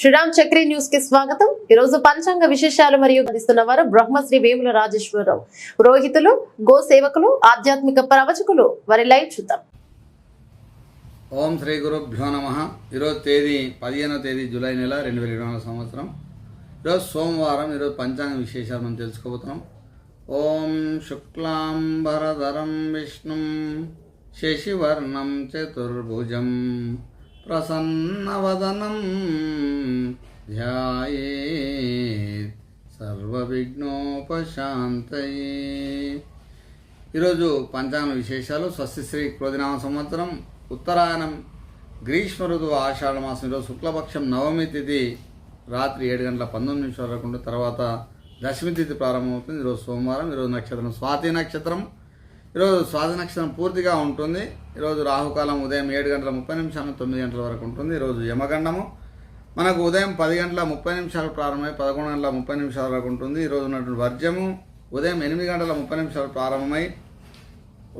శ్రీరామ్ చక్రి న్యూస్కి స్వాగతం. ఈ రోజు పంచాంగ విశేషాలు మరియు అందిస్తున్న వారు బ్రహ్మశ్రీ వేముల రాజేశ్వరరావు. రోహితులు గో సేవకులు ఆధ్యాత్మిక ప్రవచకులు. వారి లైవ్ చూద్దాం. ఓం శ్రీ గురుభ్యో నమ. ఈరోజు తేదీ పదిహేనో తేదీ జూలై నెల రెండు వేల ఇరవై నాలుగు సంవత్సరం. ఈరోజు సోమవారం ఈరోజు పంచాంగ విశేషాలు మనం తెలుసుకోబోతున్నాం. ఓం శుక్లాంబరధరం విష్ణుం శశివర్ణం చతుర్భుజం. ప్రసన్నవదనం ధ్యాయే సర్వవిఘ్నోపశాంతయే. ఈరోజు పంచాంగ విశేషాలు స్వస్తిశ్రీ క్రోధినామ సంవత్సరం ఉత్తరాయణం గ్రీష్మ ఋతువు ఆషాఢ మాసం ఈరోజు శుక్లపక్షం నవమి తిథి రాత్రి ఏడు గంటల పంతొమ్మిది నిమిషాల వరకు తర్వాత దశమి తిథి ప్రారంభమవుతుంది. ఈరోజు సోమవారం ఈరోజు నక్షత్రం స్వాతి నక్షత్రం. ఈరోజు స్వాతి నక్షత్రం పూర్తిగా ఉంటుంది. ఈరోజు రాహుకాలం ఉదయం ఏడు గంటల ముప్పై నిమిషాలు తొమ్మిది గంటల వరకు ఉంటుంది. ఈరోజు యమగండము. మనకు ఉదయం పది గంటల ముప్పై నిమిషాలు ప్రారంభమై పదకొండు గంటల ముప్పై నిమిషాల వరకు ఉంటుంది. ఈరోజు ఉన్నటువంటి వర్జము ఉదయం ఎనిమిది గంటల ముప్పై నిమిషాలు ప్రారంభమై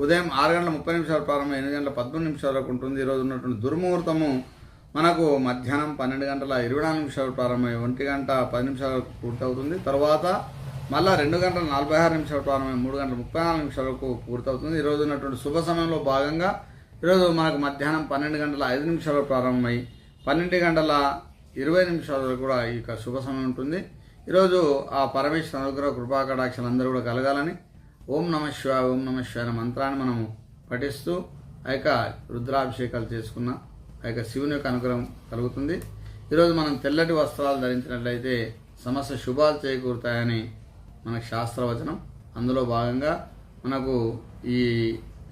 ఉదయం ఆరు గంటల ముప్పై నిమిషాలు ప్రారంభం ఎనిమిది గంటల పదకొండు నిమిషాల వరకు ఉంటుంది. ఈరోజు ఉన్నటువంటి దుర్ముహూర్తము మనకు మధ్యాహ్నం పన్నెండు గంటల ఇరవై నాలుగు నిమిషాలు ప్రారంభమై ఒంటి గంట పది నిమిషాలకు పూర్తవుతుంది. తర్వాత మళ్ళా రెండు గంటల నలభై ఆరు నిమిషాల ప్రారంభమై మూడు గంటల ముప్పై నాలుగు నిమిషాలకు పూర్తవుతుంది. ఈరోజు ఉన్నటువంటి శుభ సమయంలో భాగంగా ఈరోజు మనకు మధ్యాహ్నం పన్నెండు గంటల ఐదు నిమిషాలు ప్రారంభమై పన్నెండు గంటల ఇరవై నిమిషాల వరకు కూడా ఈ యొక్క శుభ సమయం ఉంటుంది. ఈరోజు ఆ పరమేశ్వర అనుగ్రహ కృపాకటాక్షలు అందరూ కూడా కలగాలని ఓం నమ శివాయ ఓం నమ శివాయ అనే మంత్రాన్ని మనము పఠిస్తూ ఆ యొక్క రుద్రాభిషేకాలు చేసుకున్న ఆ యొక్క శివుని యొక్క అనుగ్రహం కలుగుతుంది. ఈరోజు మనం తెల్లటి వస్త్రాలు ధరించినట్లయితే సమస్త శుభాలు చేకూరుతాయని మనకు శాస్త్రవచనం. అందులో భాగంగా మనకు ఈ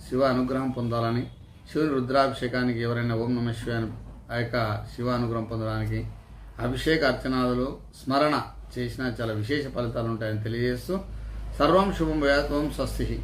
శివ అనుగ్రహం పొందాలని శివుని రుద్రాభిషేకానికి ఎవరైనా ఓం నమ శివాయ అని ఆ యొక్క శివ అనుగ్రహం పొందడానికి అభిషేక అర్చనాదులు స్మరణ చేసినా చాలా విశేష ఫలితాలు ఉంటాయని తెలియజేస్తూ సర్వం శుభం వ్యాత్వం స్వస్తి.